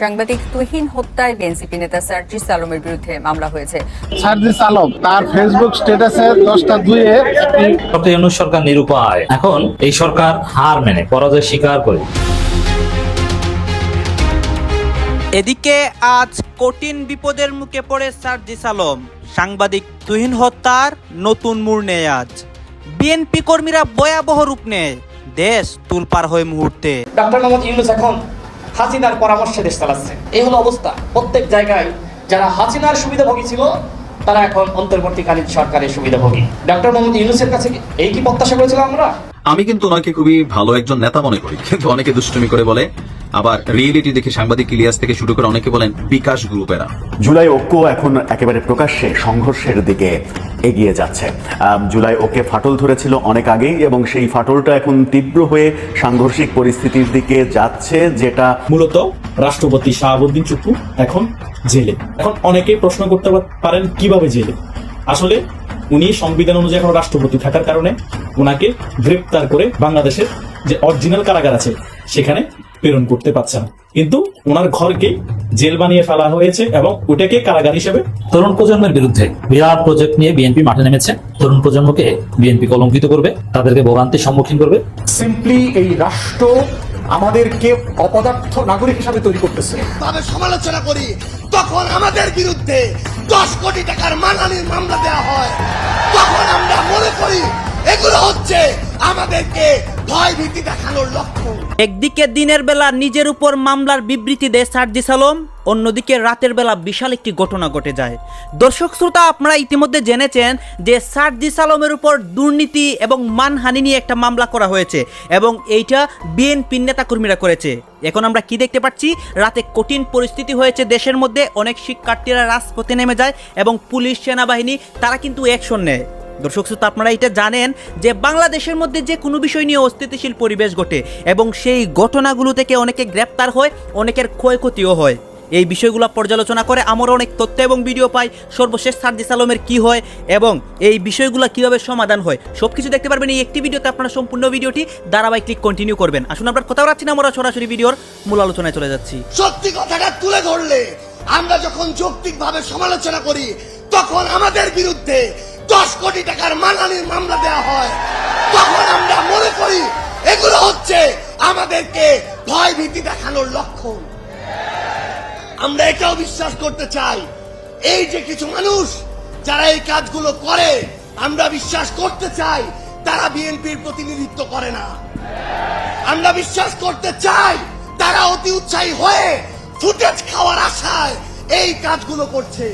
সাংবাদিক তুহিন হত্যায় বিএনসিপি নেতা সার্জিস আলমের বিরুদ্ধে মামলা হয়েছে। সার্জিস আলম তার ফেসবুক স্ট্যাটাসে দশটা একটি ডক্টর ইউনুস সরকার নিরুপায়। এখন এই সরকার হার মেনে পরাজয় স্বীকার করে। এদিকে আজ কঠিন বিপদের মুখে পড়ে সার্জিস আলম। সাংবাদিক তুহিন হত্যার নতুন মোড় নেয় আজ। বিএনপি কর্মীরা ভয়াবহ রূপ নেয়। দেশ তুলপার হয়ে মুহূর্তে। ডক্টর মোহাম্মদ ইউনুস এখন হাসিনার পরামর্শে দেশ চালাচ্ছে। এই হলো অবস্থা। প্রত্যেক জায়গায় যারা হাসিনার সুবিধাভোগী ছিল, তারা এখন অন্তর্বর্তীকালীন সরকারের সুবিধাভোগী। ডক্টর মোহাম্মদ ইউনুসের কাছে এই কি প্রত্যাশা করেছিলাম আমরা? আমি কিন্তু ওনাকে খুবই ভালো একজন নেতা মনে করি। কিন্তু অনেকে দুষ্টুমি করে বলে আবার রিয়েলিটি দেখে সাংবাদিক ইলিয়াস থেকে শুরু করে অনেকে বলেন বিকাশ গ্রুপেরা জুলাই ঐক্য এখন একেবারে প্রকাশ্যে সংঘর্ষের দিকে এগিয়ে যাচ্ছে। জুলাই ঐক্যে ফাটল ধরেছিল অনেক আগেই এবং সেই ফাটলটা এখন তীব্র হয়ে সাংঘর্ষিক পরিস্থিতির দিকে যাচ্ছে যেটা মূলত রাষ্ট্রপতি শাহাবুদ্দিন চুপ্পু এখন জেলে। এখন অনেকেই প্রশ্ন করতে পারেন কীভাবে জেলে? আসলে উনি সংবিধান অনুযায়ী এখন রাষ্ট্রপতি থাকার কারণে ওনাকে গ্রেপ্তার করে বাংলাদেশের যে অরিজিনাল কারাগার আছে সেখানে প্রেরণ করতে পারছে না। কিন্তু ওনার ঘরকে জেল বানিয়ে ফেলা হয়েছে এবং ওটাকে কারাগার হিসেবে তরুণ প্রজন্মের বিরুদ্ধে বিরাট প্রজেক্ট নিয়ে বিএনপি মাঠে নেমেছে। তরুণ প্রজন্মকে বিএনপি কলঙ্কিত করবে তাদেরকে ভোগান্তির সম্মুখীন করবে। সিম্পলি এই রাষ্ট্র আমাদেরকে অপদার্থ নাগরিক হিসাবে তৈরি করতেছে। ভাবে সমালোচনা করি তখন আমাদের বিরুদ্ধে দশ কোটি টাকার মানহানির মামলা দেওয়া হয়। তখন আমরা মনে করি এগুলো হচ্ছে আমাদেরকে একদিকে দিনের বেলা নিজের উপর মামলার বিবৃতি দেয় সার্জিস আলম অন্যদিকে রাতের বেলা বিশাল একটি ঘটনা ঘটে যায়। দর্শক শ্রোতা, আপনারা ইতিমধ্যে জেনেছেন যে সার্জিস আলমের উপর দুর্নীতি এবং মানহানি নিয়ে একটা মামলা করা হয়েছে এবং এইটা বিএনপি নেতাকর্মীরা করেছে। এখন আমরা কি দেখতে পাচ্ছি? রাতে কঠিন পরিস্থিতি হয়েছে দেশের মধ্যে, অনেক শিক্ষার্থীরা রাজপথে নেমে যায় এবং পুলিশ, সেনাবাহিনী, তারা কিন্তু অ্যাকশন নেয়। দর্শক শ্রোতা, আপনারা এটা জানেন যে বাংলাদেশের মধ্যে যে কোনো বিষয় নিয়ে অস্থিতিশীল পরিবেশ ঘটে এবং সেই ঘটনাগুলো থেকে অনেকে গ্রেপ্তার হয়, অনেকের ক্ষয়ক্ষতিও হয়। এই বিষয়গুলো পর্যালোচনা করে আমরা অনেক তথ্য এবং ভিডিও পাই। সর্বশেষ সার্জিস আলমের কি হয় এবং এই বিষয়গুলো কীভাবে সমাধান হয় সব কিছু দেখতে পারবেন এই একটি ভিডিওতে আপনারা সম্পূর্ণ ভিডিওটি। ধারাবাহিক কন্টিনিউ করবেন। আসুন, আমরা কথা রাখছি না, আমরা সরাসরি ভিডিওর মূল আলোচনায় চলে যাচ্ছি। সত্যি কথাটা তুলে ধরলে, আমরা যখন যৌক্তিক ভাবে সমালোচনা করি, তখন আমাদের বিরুদ্ধে দশ কোটি টাকার মানহানির মামলা দেওয়া হয়। তখন আমরা মনে করি, এগুলো হচ্ছে আমাদেরকে ভয় ভীতি দেখানোর লক্ষণ। আমরা এটাও বিশ্বাস করতে চাই। এই যে কিছু মানুষ যারা এই কাজগুলো করে, আমরা বিশ্বাস করতে চাই, তারা বিএনপির প্রতিনিধিত্ব করে না। আমরা বিশ্বাস করতে চাই, তারা অতি উৎসাহী হয়ে ফুটেজ খাওয়ার আশায় এই কাজগুলো করছে।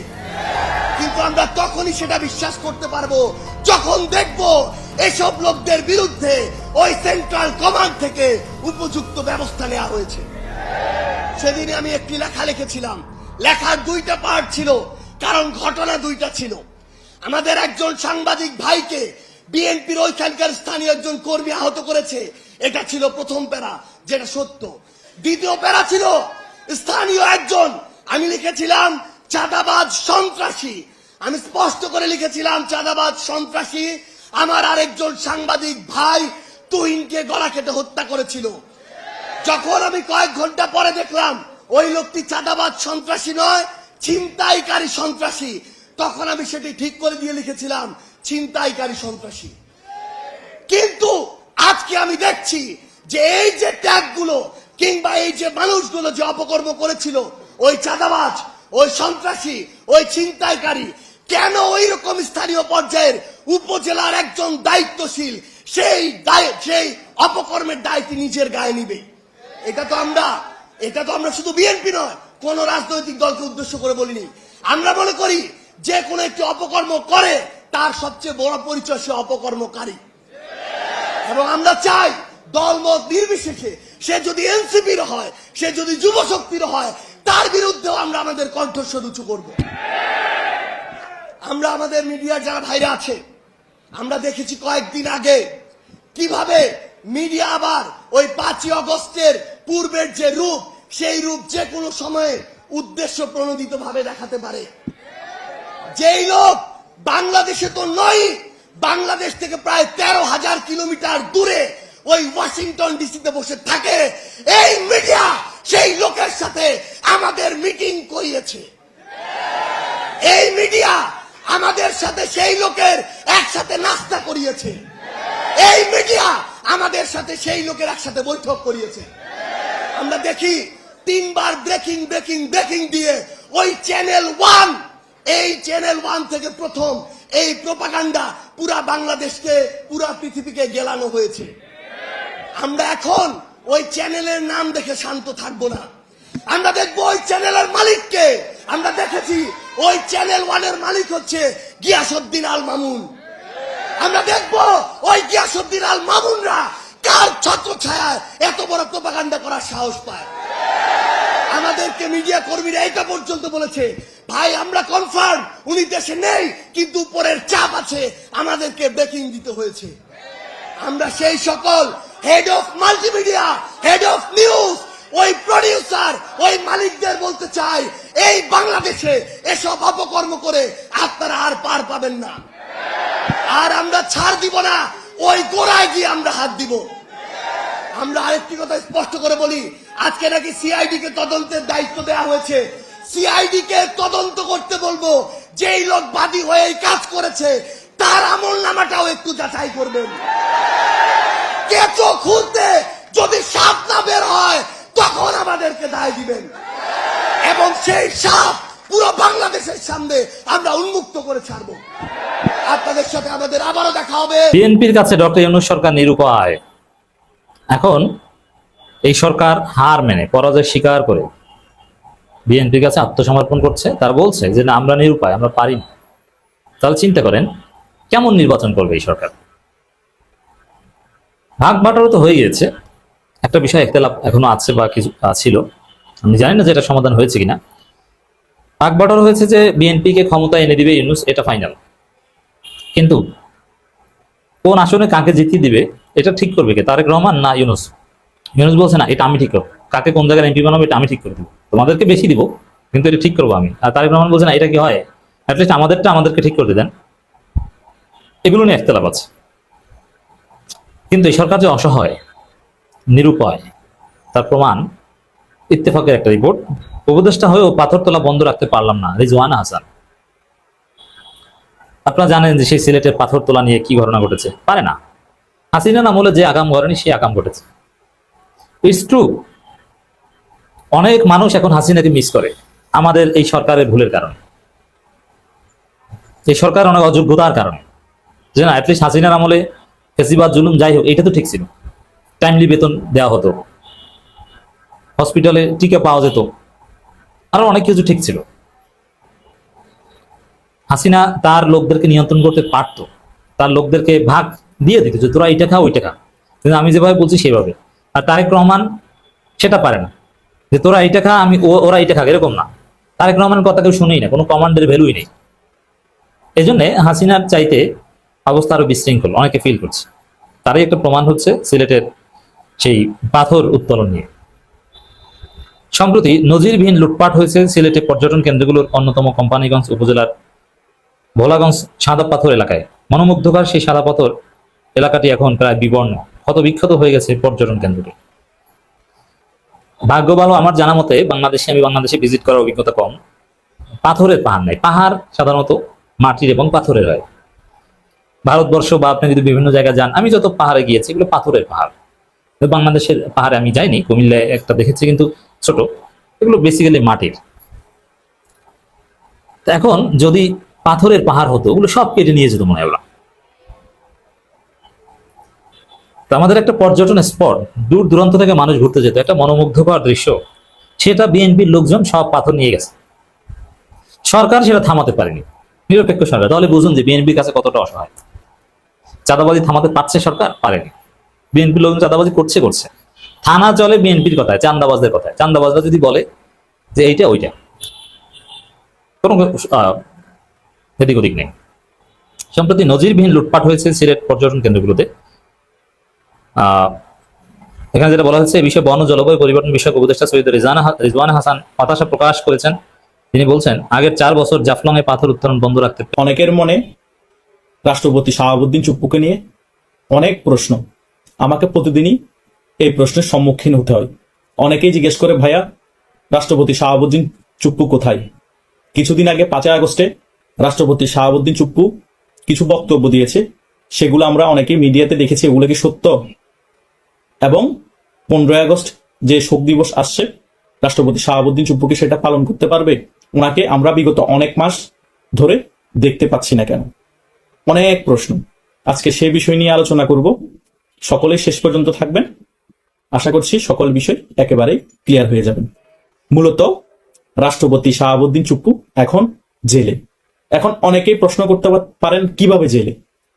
কিন্তু আমরা তখনই সেটা বিশ্বাস করতে পারব যখন দেখব এসব লোকদের বিরুদ্ধে ওই সেন্ট্রাল কমান্ড থেকে উপযুক্ত ব্যবস্থা নেওয়া হয়েছে। সেদিন আমি একটি লেখা লিখেছিলাম। লেখার দুইটা পার্ট ছিল, কারণ ঘটনা দুইটা ছিল। আমাদের একজন সাংবাদিক ভাইকে বিএনপির ওইখানকার স্থানীয় একজন কর্মী আহত করেছে। এটা ছিল প্রথম প্যারা, যেটা সত্য। দ্বিতীয় প্যারা ছিল স্থানীয় একজন, আমি লিখেছিলাম চাঁদাবাজ সন্ত্রাসী। আমি স্পষ্ট করে লিখেছিলাম, চাঁদাবাজ সন্ত্রাসী আমার আরেকজন সাংবাদিক ভাই তুহিনকে গলা কেটে হত্যা করেছিল। যখন আমি কয়েক ঘণ্টা পরে দেখলাম, ওই লোকটি চাঁদাবাজ সন্ত্রাসী নয়, ছিনতাইকারী সন্ত্রাসী। তখন আমি সেটি ঠিক করে দিয়ে লিখেছিলাম, ছিনতাইকারী সন্ত্রাসী। কিন্তু আজকে আমি দেখছি যে এই যে ত্যাগগুলো কিংবা এই যে মানুষগুলো যে অপকর্ম করেছিল, ওই চাঁদাবাজ ওই সন্ত্রাসী, ওই ছিনতাইকারী, কেন ওই রকম স্থানীয় পর্যায়ের উপজেলার একজন দায়িত্বশীল, সেই দায়, সেই অপকর্মের দায়টি নিজের গায়ে নিবে? এটা তো আমরা, এটা তো আমরা শুধু বিএনপি নয়, কোন রাজনৈতিক দলকে উদ্দেশ্য করে বলিনি। আমরা মনে করি, যে কোনো একটি অপকর্ম করে, তার সবচেয়ে বড় পরিচয় সে অপকর্মকারী। এবং আমরা চাই, দলমত নির্বিশেষে সে যদি এনসিপির হয়, সে যদি যুব শক্তির হয়, তার বিরুদ্ধেও আমরা আমাদের কণ্ঠস্বর উঁচু করব। আমরা আমাদের মিডিয়ার যারা ভাইরা আছে, আমরা দেখেছি কয়েকদিন আগে কীভাবে মিডিয়া আবার ওই পাঁচই অগস্টের পূর্বের যে রূপ, সেই রূপ যে কোনো সময়ে উদ্দেশ্য প্রণোদিত ভাবে দেখাতে পারে। যেই লোক বাংলাদেশে তো নয়, বাংলাদেশ থেকে প্রায় তেরো হাজার কিলোমিটার দূরে ওই ওয়াশিংটন ডিসিতে বসে থাকে। এই মিডিয়া সেই লোকের সাথে আমাদের মিটিং করিয়েছে। এই মিডিয়া আমাদের সাথে সেই লোকের একসাথে নাস্তা করিয়েছে। এই মিডিয়া আমাদের সাথে সেই লোকের একসাথে বৈঠক করিয়েছে। আমরা দেখি তিনবার ব্রেকিং ব্রেকিং ব্রেকিং দিয়ে ওই চ্যানেল ওয়ান, এই চ্যানেল ওয়ান থেকে প্রথম এই প্রপাগান্ডা পুরা বাংলাদেশকে, পুরা পৃথিবীকে গেলানো হয়েছে। আমরা এখন ওই চ্যানেলের নাম দেখে শান্ত থাকব না। আমরা দেখব ওই চ্যানেলের মালিককে। আমরা দেখেছি ওই চ্যানেল ওয়ানের মালিক হচ্ছে গিয়াসুদ্দিন আল মামুন। আমরা দেখব ওই গিয়াসুদ্দিন আল মামুনরা কার ছত্র ছায়ায় এত বড় প্রপাগান্ডা করার সাহস পায়। আমাদেরকে মিডিয়া কর্মীরা এটা পর্যন্ত বলেছে, ভাই, আমরা কনফার্ম উনি দেশে নেই, কিন্তু উপরের চাপ আছে, আমাদেরকে ব্রেকিং দিতে হয়েছে। আমরা সেই সকল head of multimedia head of news ওই প্রডিউসার ওই মালিকদের বলতে চাই, এই বাংলাদেশে এসব অপকর্ম করে আপনারা আর পার পাবেন না। আর আমরা ছাড় দিব না, ওই গোড়ায় গিয়ে আমরা হাত দিব। আমরা আরেকটি কথা স্পষ্ট করে বলি, আজকে নাকি সিআইডি কে তদন্তের দায়িত্ব দেওয়া হয়েছে। সিআইডি কে তদন্ত করতে বলব, যেই লোক বাদী হয়ে এই কাজ করেছে, তার আমল নামাটাও একটু যাচাই করবেন। কেঁচো খুলতে যদি সাপ না বের হয়, তখন আমাদেরকে দায় দিবেন। এবং সেই সাপ পুরো বাংলাদেশের সামনে আমরা উন্মুক্ত করে ছাড়বো। আপনাদের সাথে আমাদের আবারও দেখা হবে। বিএনপির কাছে ডক্টর ইউনুস সরকার নিরুপায়। এখন এই সরকার হার মেনে, পরাজয় স্বীকার করে বিএনপির কাছে আত্মসমর্পণ করছে। তার বলছে যে, না, আমরা নিরুপায়, আমরা পারি না। তাহলে চিন্তা করেন, কেমন নির্বাচন করবে এই সরকার? ভাগ বাটারও তো হয়ে গেছে একটা বিষয় একতলাপ এখনও আছে বা কিছু ছিল। আমি জানি না যে এটা সমাধান হয়েছে কিনা। ভাগ বাটার হয়েছে যে বিএনপিকে ক্ষমতা এনে দিবে ইউনুস, এটা ফাইনাল কিন্তু কোন আসনে কাকে জিতিয়ে দিবে, এটা ঠিক করবে কে? তারেক রহমান না ইউনুস? ইউনুস বলছে, না, এটা আমি ঠিক করব। কাকে কোন জায়গায় এমপি বানাবো, এটা আমি ঠিক করে দেবো। তোমাদেরকে বেশি দিব, কিন্তু এটা ঠিক করব আমি। আর তারেক রহমান বলছে, না, এটা কি হয়? অ্যাটলিস্ট আমাদেরটা আমাদেরকে ঠিক করতে দেন। এগুলো নিয়ে একতলাপ আছে। কিন্তু এই সরকার যে অসহায়, নিরুপায়, তার প্রমাণ ইত্তেফাকের একটা রিপোর্ট উপদেষ্টা হয়েও পাথর তোলা বন্ধ রাখতে পারলাম না, রিজওয়ানা হাসান আপনারা জানেন যে সেই সিলেটের পাথর তোলা নিয়ে কি ঘটনা ঘটেছে? পারে না। হাসিনা আমলে যে আগাম করেনি সে আগাম ঘটেছে। ইটস ট্রু অনেক মানুষ এখন হাসিনাকে মিস করে, আমাদের এই সরকারের ভুলের কারণে। এই সরকার অনেক অযোগ্যতার কারণে। যে না অ্যাটলিস্ট হাসিনার আমলে ফেসিবাদ, জুলুম, যাই হোক, এটা তো ঠিক ছিল। টাইমলি বেতন দেওয়া হতো। হসপিটালে টিকা পাওয়া যেত। আরও অনেক কিছু ঠিক ছিল। হাসিনা তার লোকদেরকে নিয়ন্ত্রণ করতে পারতো। তার লোকদেরকে ভাগ দিয়ে দিত যে, তোরা এইটা খা, ওইটা খা। কিন্তু আমি যেভাবে বলছি সেভাবে। আর তারেক রহমান সেটা পারে না। যে, তোরা এইটা খা, আমি ওরা এইটা খাক। এরকম না। তারেক রহমানের কথা কেউ শুনেই না, কোনো কমান্ডের ভ্যালুই নেই। এই জন্যে হাসিনার চাইতে অবস্থা আরও বিশৃঙ্খল, অনেকে ফিল করছে। তারই একটা প্রমাণ হচ্ছে সিলেটের সেই পাথর উত্তোলন নিয়ে। সম্প্রতি নজিরবিহীন লুটপাট হয়েছে সিলেটে পর্যটন কেন্দ্রগুলোর অন্যতম কোম্পানিগঞ্জ উপজেলার ভোলাগঞ্জ সাদা পাথর এলাকায়। মনোমুগ্ধকর সেই সাদা পাথর এলাকাটি এখন প্রায় বিবর্ণ ক্ষত বিক্ষত হয়ে গেছে পর্যটন কেন্দ্রটি। ভাগ্য ভালো আমার জানা মতে বাংলাদেশে আমি বাংলাদেশে ভিজিট করার অভিজ্ঞতা কম। পাথরের পাহাড় নাই, পাহাড় সাধারণত মাটির এবং পাথরের হয়। ভারতবর্ষ বা আপনি যদি বিভিন্ন জায়গায় যান, আমি যত পাহাড়ে গিয়েছি, এগুলো পাথরের পাহাড়। বাংলাদেশের পাহাড়ে আমি যাইনি, কুমিল্লায় একটা দেখেছি কিন্তু ছোট। এগুলো বেসিক্যালি মাটির। এখন যদি পাথরের পাহাড় হতো ওগুলো সব কেটে নিয়ে যেত মনে হয় আমাদের একটা পর্যটন স্পট, দূর দূরান্ত থেকে মানুষ ঘুরতে যেত, একটা মনোমুগ্ধকর দৃশ্য। সেটা বিএনপির লোকজন সব পাথর নিয়ে গেছে। সরকার সেটা থামাতে পারেনি। নিরপেক্ষ সরকার। তাহলে বুঝুন যে বিএনপির কাছে কতটা অসহায়। চাঁদাবাজি থামাতে পারছে সরকার? পারেনি। বিএনপি লোকজন চাঁদাবাজি করছে করছে। থানা চলে বিএনপির কথায় চান্দাবাজদের কথায়। চান্দাবাজরা যদি বলে যে এইটা, ওইটা, কোনো এদিক ওদিক নেই। সম্প্রতি নজিরবিহীন লুটপাট হয়েছে সিলেট পর্যটন কেন্দ্রগুলোতে। এখানে যেটা বলা হচ্ছে এই বন জলবায়ু পরিবর্তন বিষয়ক উপদেষ্টা সৈয়দ রিজানা রিজওয়ানা হাসান হতাশা প্রকাশ করেছেন। তিনি বলছেন, আগের চার বছর জাফলং এ পাথর উত্তোলন বন্ধ রাখতে অনেকের মনে রাষ্ট্রপতি শাহাবুদ্দিন চুপ্পুকে নিয়ে অনেক প্রশ্ন। আমাকে প্রতিদিনই এই প্রশ্নের সম্মুখীন হতে হয়। অনেকেই জিজ্ঞেস করে, ভাইয়া, রাষ্ট্রপতি শাহাবুদ্দিন চুপ্পু কোথায়? কিছুদিন আগে পাঁচই আগস্টে রাষ্ট্রপতি শাহাবুদ্দিন চুপ্পু কিছু বক্তব্য দিয়েছে। সেগুলো আমরা অনেকে মিডিয়াতে দেখেছি, এগুলো কি সত্য? এবং পনেরোই আগস্ট যে শোক দিবস আসছে, রাষ্ট্রপতি শাহাবুদ্দিন চুপ্পু কি সেটা পালন করতে পারবে? ওনাকে আমরা বিগত অনেক মাস ধরে দেখতে পাচ্ছি না কেন। অনেক প্রশ্ন। আজকে সে বিষয় নিয়ে আলোচনা করব। সকলেই শেষ পর্যন্ত থাকবেন। আশা করছি সকল বিষয় একেবারেই ক্লিয়ার হয়ে যাবেন মূলত রাষ্ট্রপতি শাহাবুদ্দিন চুপ্পু এখন জেলে। এখন অনেকেই প্রশ্ন করতে পারেন, কীভাবে জেলে?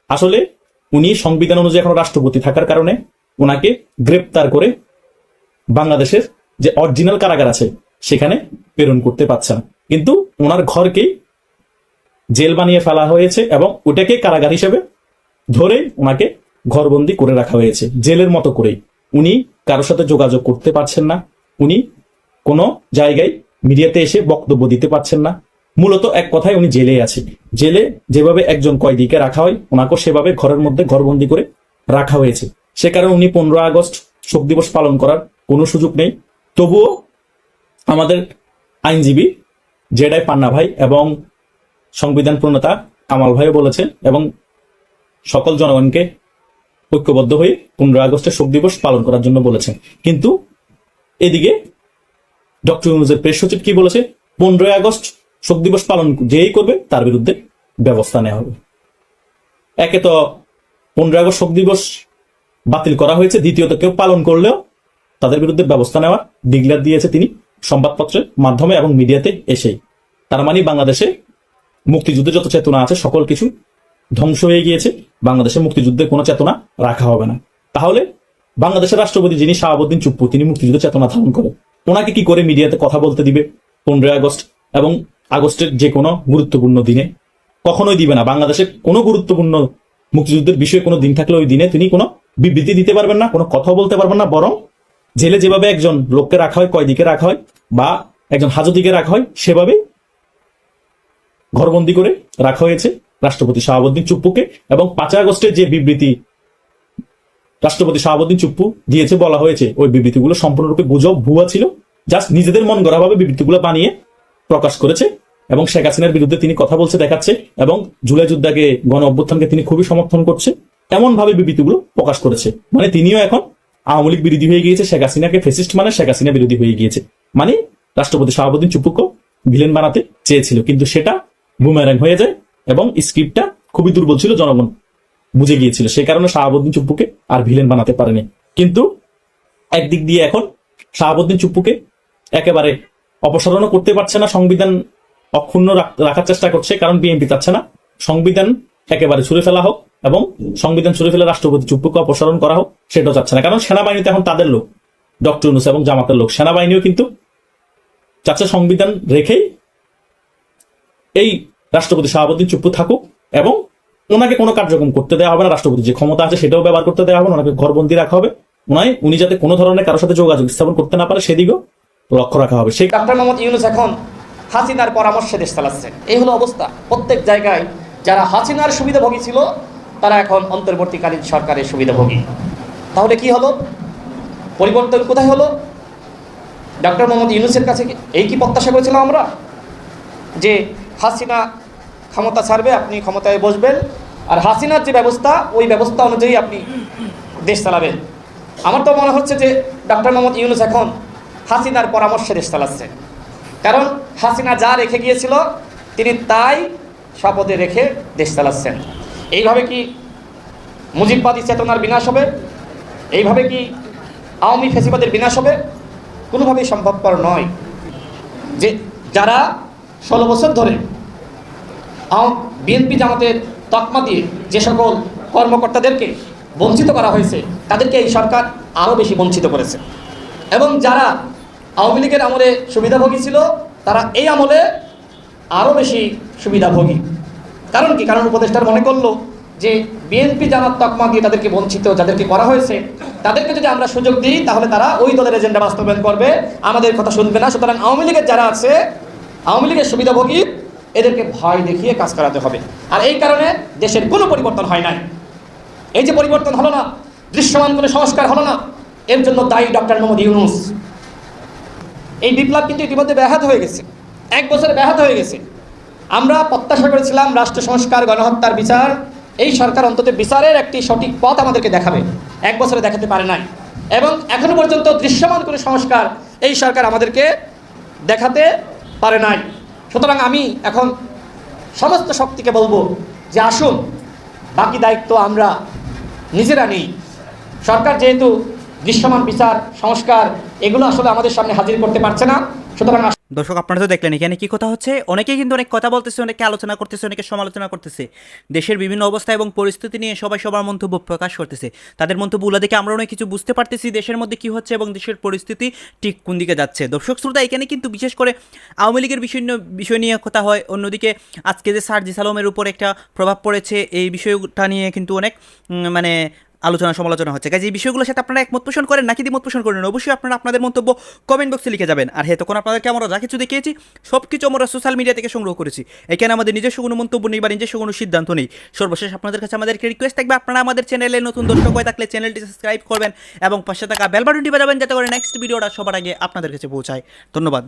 আসলে উনি সংবিধান অনুযায়ী এখন রাষ্ট্রপতি থাকার কারণে ওনাকে গ্রেপ্তার করে বাংলাদেশের যে অরিজিনাল কারাগার আছে, সেখানে প্রেরণ করতে পারছে না কিন্তু ওনার ঘরকেই জেল বানিয়ে ফেলা হয়েছে এবং ওটাকে কারাগার হিসেবে ধরে ওনাকে ঘরবন্দি করে রাখা হয়েছে, জেলের মতো করেই। উনি কারোর সাথে যোগাযোগ করতে পারছেন না, উনি কোনো জায়গায় মিডিয়াতে এসে বক্তব্য দিতে পারছেন না। মূলত এক কথায় উনি জেলে আছে জেলে যেভাবে একজন কয়েদিকে রাখা হয়, ওনাকেও সেভাবে ঘরের মধ্যে ঘরবন্দি করে রাখা হয়েছে। সে কারণে উনি পনেরো আগস্ট শোক দিবস পালন করার কোনো সুযোগ নেই। তবুও আমাদের আইনজীবী জেডাই পান্না ভাই এবং সংবিধান প্রণেতা কামাল ভাইও বলেছেন এবং সকল জনগণকে ঐক্যবদ্ধ হয়ে পনেরো আগস্টের শোক দিবস পালন করার জন্য বলেছেন। কিন্তু এদিকে ডক্টর ইউনুসের প্রেস সচিব কি বলেছে? পনেরোই আগস্ট শোক দিবস পালন যেই করবে তার বিরুদ্ধে ব্যবস্থা নেওয়া হবে। একে তো পনেরোই আগস্ট শোক দিবস বাতিল করা হয়েছে, দ্বিতীয়ত কেউ পালন করলেও তাদের বিরুদ্ধে ব্যবস্থা নেওয়ার ডিগলার দিয়েছে তিনি সংবাদপত্রের মাধ্যমে এবং মিডিয়াতে এসেই। তার মানে বাংলাদেশে মুক্তিযুদ্ধের যত চেতনা আছে, সকল কিছু ধ্বংস হয়ে গিয়েছে। বাংলাদেশে মুক্তিযুদ্ধের কোনো চেতনা রাখা হবে না। তাহলে বাংলাদেশের রাষ্ট্রপতি যিনি শাহাবুদ্দিন চুপ্পু, তিনি মুক্তিযুদ্ধের চেতনা ধারণ করেন ওনাকে কি করে মিডিয়াতে কথা বলতে দিবে পনেরোই আগস্ট? এবং আগস্টের যে কোনো গুরুত্বপূর্ণ দিনে? কখনোই দিবে না। বাংলাদেশে কোনো গুরুত্বপূর্ণ মুক্তিযুদ্ধের বিষয়ে কোনো দিন থাকলে ওই দিনে তিনি কোনো বিবৃতি দিতে পারবেন না, কোনো কথা বলতে পারবেন না। বরং জেলে যেভাবে একজন লোককে রাখা হয়, কয়দিকে রাখা হয়, বা একজন হাজতিকে রাখা হয় সেভাবে ঘরবন্দি করে রাখা হয়েছে রাষ্ট্রপতি শাহাবুদ্দিন চুপ্পুকে এবং পাঁচই আগস্টের যে বিবৃতি রাষ্ট্রপতি শাহাবুদ্দিন চুপ্পু দিয়েছে, বলা হয়েছে, ওই বিবৃতিগুলো সম্পূর্ণরূপে গুজব, ভুয়া ছিল। জাস্ট নিজেদের মন গড়াভাবে বিবৃতিগুলো বানিয়ে প্রকাশ করেছে এবং শেখ হাসিনার বিরুদ্ধে তিনি কথা বলছে, দেখাচ্ছে এবং জুলাই যুদ্ধাকে গণ অভ্যুত্থানকে তিনি খুবই সমর্থন করছে। এমন ভাবে বিবৃতিগুলো প্রকাশ করেছে। মানে তিনিও এখন আওয়ামী লীগ বিরোধী হয়ে গিয়েছে, শেখ হাসিনাকে ফেসিস্ট মানে শেখ হাসিনা বিরোধী হয়ে গিয়েছে। মানে রাষ্ট্রপতি শাহাবুদ্দিন চুপ্পুকে ভিলেন বানাতে চেয়েছিল। কিন্তু সেটা বুমেরাং হয়ে যায় এবং স্ক্রিপ্টটা খুবই দুর্বল ছিল, জনগণ বুঝে গিয়েছিল। সেই কারণে শাহাবুদ্দিন চুপ্পুকে আর ভিলেন বানাতে পারেনি। কিন্তু একদিক দিয়ে এখন শাহাবুদ্দিন চুপ্পুকে একেবারে অপসারণও করতে পারছে না, সংবিধান অক্ষুণ্ণ রাখার চেষ্টা করছে, কারণ বিএনপি চাচ্ছে না। সংবিধান একেবারে ছুড়ে ফেলা হোক এবং সংবিধান ছুড়ে ফেলে রাষ্ট্রপতি চুপ্পুকে অপসারণ করা হোক, সেটাও চাচ্ছে না। কারণ সেনাবাহিনীতে এখন তাদের লোক, ডক্টর ইউনুস এবং জামাতের লোক। সেনাবাহিনীও কিন্তু চাচ্ছে সংবিধান রেখেই এই রাষ্ট্রপতি শাহাবুদ্দিন চুপ্পু থাকুক এবং ওনাকে কোনো কার্যক্রম করতে দেওয়া হবে না রাষ্ট্রপতি যে ক্ষমতা আছে সেটাও ব্যবহার করতে দেওয়া হবে না, ওনাকে ঘরবন্দি রাখা হবে। ওনায় উনি যাতে কোনো ধরনের কারোর সাথে যোগাযোগ স্থাপন করতে না পারে, সেদিকেও লক্ষ্য রাখা হবে। সেই ডক্টর মোহাম্মদ ইউনুস এখন হাসিনার পরামর্শে দেশ চালাচ্ছেন। এই হলো অবস্থা। প্রত্যেক জায়গায় যারা হাসিনার সুবিধাভোগী ছিল, তারা এখন অন্তর্বর্তীকালীন সরকারের সুবিধাভোগী। তাহলে কি হলো? পরিবর্তন কোথায় হলো? ডক্টর মোহাম্মদ ইউনুসের কাছে এই কি প্রত্যাশা করেছিলাম আমরা? যে হাসিনা ক্ষমতা ছাড়বে, আপনি ক্ষমতায় বসবেন। আর হাসিনার যে ব্যবস্থা, ওই ব্যবস্থা অনুযায়ী আপনি দেশ চালাবেন। আমার তো মনে হচ্ছে যে ডক্টর মোহাম্মদ ইউনুস এখন হাসিনার পরামর্শে দেশ চালাচ্ছে। কারণ হাসিনা যা রেখে গিয়েছিল, তিনি তাই শপথে রেখে দেশ চালাচ্ছেন। এইভাবে কি মুজিববাদী চেতনার বিনাশ হবে? এইভাবে কি আওয়ামী ফেসিবাদের বিনাশ হবে? কোনোভাবেই সম্ভবপর নয় যে যারা ষোলো বছর ধরে বিএনপি জামাতের তকমা দিয়ে যে সকল কর্মকর্তাদেরকে বঞ্চিত করা হয়েছে, তাদেরকে এই সরকার আরও বেশি বঞ্চিত করেছে। এবং যারা আওয়ামী লীগের আমলে সুবিধাভোগী ছিল, তারা এই আমলে আরও বেশি সুবিধাভোগী। কারণ কি? কারণ উপদেষ্টার মনে করল যে বিএনপি জামাত তকমা দিয়ে তাদেরকে বঞ্চিত যাদেরকে করা হয়েছে, তাদেরকে যদি আমরা সুযোগ দিই, তাহলে তারা ওই দলের এজেন্ডা বাস্তবায়ন করবে। আমাদের কথা শুনবে না। সুতরাং আওয়ামী লীগের যারা আছে, আওয়ামী লীগের সুবিধাভোগী এদেরকে ভয় দেখিয়ে কাজ করাতে হবে। আর এই কারণে দেশের কোনো পরিবর্তন হয় নাই। এই যে পরিবর্তন হলো না, দৃশ্যমান কোনো সংস্কার হলো না, এর জন্য দায়ী ডক্টর মোহাম্মদ ইউনুস। এই বিপ্লব কিন্তু ইতিমধ্যে ব্যাহত হয়ে গেছে। এক বছরে ব্যাহত হয়ে গেছে। আমরা প্রত্যাশা করেছিলাম রাষ্ট্র সংস্কার, গণহত্যার বিচার, এই সরকার অন্তত বিচারের একটি সঠিক পথ আমাদেরকে দেখাবে। এক বছরে দেখাতে পারে নাই। এবং এখনও পর্যন্ত দৃশ্যমান কোনো সংস্কার এই সরকার আমাদেরকে দেখাতে পারে নাই। সুতরাং আমি এখন সমস্ত শক্তিকে বলব যে আসুন, বাকি দায়িত্ব আমরা নিজেরা নেই। সরকার যেহেতু দৃশ্যমান বিচার, সংস্কার, এগুলো আসলে আমাদের সামনে হাজির করতে পারছে না, সুতরাং দর্শক, আপনারা তো দেখলেন, এখানে কি কথা হচ্ছে? অনেকেই কিন্তু অনেক কথা বলতেছে, অনেকে আলোচনা করতেছে, অনেকে সমালোচনা করতেছে। দেশের বিভিন্ন অবস্থা এবং পরিস্থিতি নিয়ে সবাই সবার মন্তব্য প্রকাশ করতেছে। তাদের মন্তব্যগুলো দেখে আমরা অনেক কিছু বুঝতে পারতেছি, দেশের মধ্যে কি হচ্ছে এবং দেশের পরিস্থিতি ঠিক কোন দিকে যাচ্ছে। দর্শক, শ্রোতা, এখানে কিন্তু বিশেষ করে আওয়ামী লীগের বিষয় বিষয় নিয়ে কথা হয়। অন্যদিকে, আজকে যে সার্জি সালমের উপর একটা প্রভাব পড়েছে, এই বিষয়টা নিয়ে কিন্তু অনেক মানে আলোচনা সমালোচনা হচ্ছে। কাজে এই বিষয়গুলোর সাথে আপনারা একমত পোষণ করেন নাকি দ্বিমত পোষণ করেন? অবশ্যই আপনারা আপনাদের মন্তব্য কমেন্ট বক্সে লিখে যাবেন। আর হ্যাঁ তখন আপনাদেরকে আমরা যা কিছু দেখিয়েছি সব কিছু আমরা সোশ্যাল মিডিয়া থেকে সংগ্রহ করেছি। এখানে আমাদের নিজস্ব কোনো মন্তব্য নেই বা নিজস্ব কোনো সিদ্ধান্ত নেই। সর্বশেষ আপনাদের কাছে আমাদেরকে রিকোয়েস্ট থাকবে, আপনারা আমাদের চ্যানেলে নতুন দর্শক হয়ে থাকলে চ্যানেলটি সাবস্ক্রাইব করবেন এবং পাশে থাকা বেল বাটনটি বাজাবেন, যাতে করে নেক্সট ভিডিওটা সবার আগে আপনাদের কাছে পৌঁছায়। ধন্যবাদ।